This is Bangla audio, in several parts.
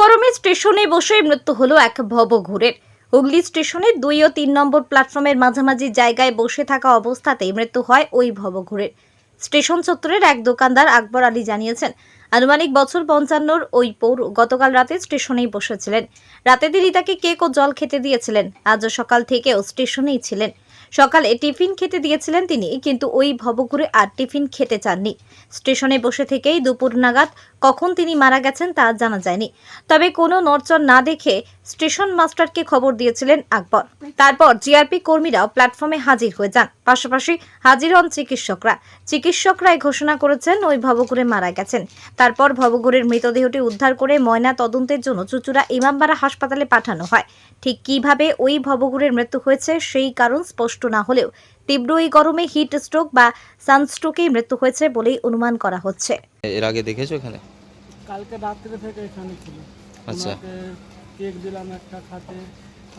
গরমে স্টেশনে বসেই মৃত্যু হলো এক ভবঘুরের। হুগলি স্টেশনের দুই ও তিন নম্বর প্ল্যাটফর্মের মাঝামাঝি জায়গায় বসে থাকা অবস্থাতেই মৃত্যু হয় ওই ভবঘুরের। স্টেশন চত্বরের এক দোকানদার আকবর আলী জানিয়েছেন, আনুমানিক বছর পঞ্চান্নর ওই পৌর গতকাল রাতে স্টেশনেই বসেছিলেন। রাতে তিনি তাকে কেক ও জল খেতে দিয়েছিলেন। আজ সকাল থেকেও স্টেশনেই ছিলেন। সকালে টিফিন খেতে দিয়েছিলেন তিনি, কিন্তু ওই ভবঘুরে আর টিফিন খেতে চাননি। স্টেশনে বসে থেকেই দুপুর নাগাদ কখন তিনি মারা গেছেন তা জানা যায়নি। তবে কোনো নড়চড় না দেখে স্টেশন মাস্টারকে খবর দিয়েছিলেন আকবর। তারপর জিআরপি কর্মীরাও প্ল্যাটফর্মে হাজির হয়ে যান। পাশাপাশি হাজির হন চিকিৎসকরা। চিকিৎসকরাই ঘোষণা করেছেন, ওই ভবঘুরে মারা গেছেন। তারপর ভবঘুরের মৃতদেহটি উদ্ধার করে ময়না তদন্তের জন্য চুচুড়া ইমামবাড়া হাসপাতালে পাঠানো হয়। ঠিক কীভাবে ওই ভবঘুরের মৃত্যু হয়েছে, সেই কারণ স্পষ্ট না হলেও তীব্র এই গরমে হিট স্ট্রোক বা সানস্ট্রোকেই মৃত্যু হয়েছে বলেই অনুমান করা হচ্ছে। এর আগে দেখেছ এখানে? কালকে রাত্রে থেকে এখানে ছিল। আচ্ছা। কেক দিলাম একটা খাতে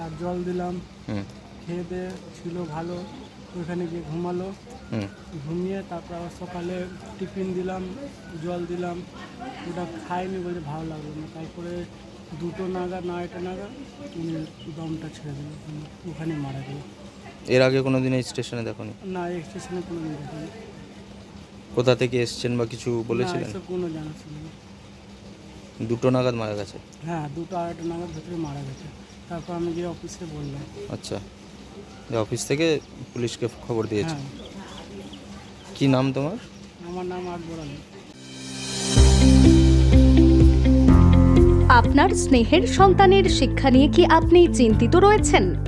আর জল দিলাম। হুম। খেয়ে দিয়ে ছিল ভালো। ওইখানে গিয়ে ঘুমালো। হুম। ঘুমিয়ে তারপর আবার সকালে টিফিন দিলাম জল দিলাম। ওটা খাইনি বলে ভালো লাগল না। তারপরে দুটো নাগা না এটা নাগাদ উনি দমটা ছেড়ে দিল ওখানে মারা গেল এর আগে কোনো দিন এই স্টেশনে দেখোনি? না এই স্টেশনে কোনো দিন দেখিনি। কোথা থেকে এসছেন বা কিছু বলেছিলেন? না, এসব কোনো জানা ছিল না। দুটো নাগাদ মারা গেছে? হ্যাঁ দুটো আড়াইটা নাগাদ ভেতরে মারা গেছে। তারপর আমি গিয়ে অফিসে বললাম। আচ্ছা। দিয়ে অফিস থেকে পুলিশকে খবর দিয়েছে? হ্যাঁ। কি নাম তোমার? আমার নাম আকবর আলী। আপনার স্নেহের সন্তানের শিক্ষা নিয়ে কি আপনি চিন্তিত রয়েছেন?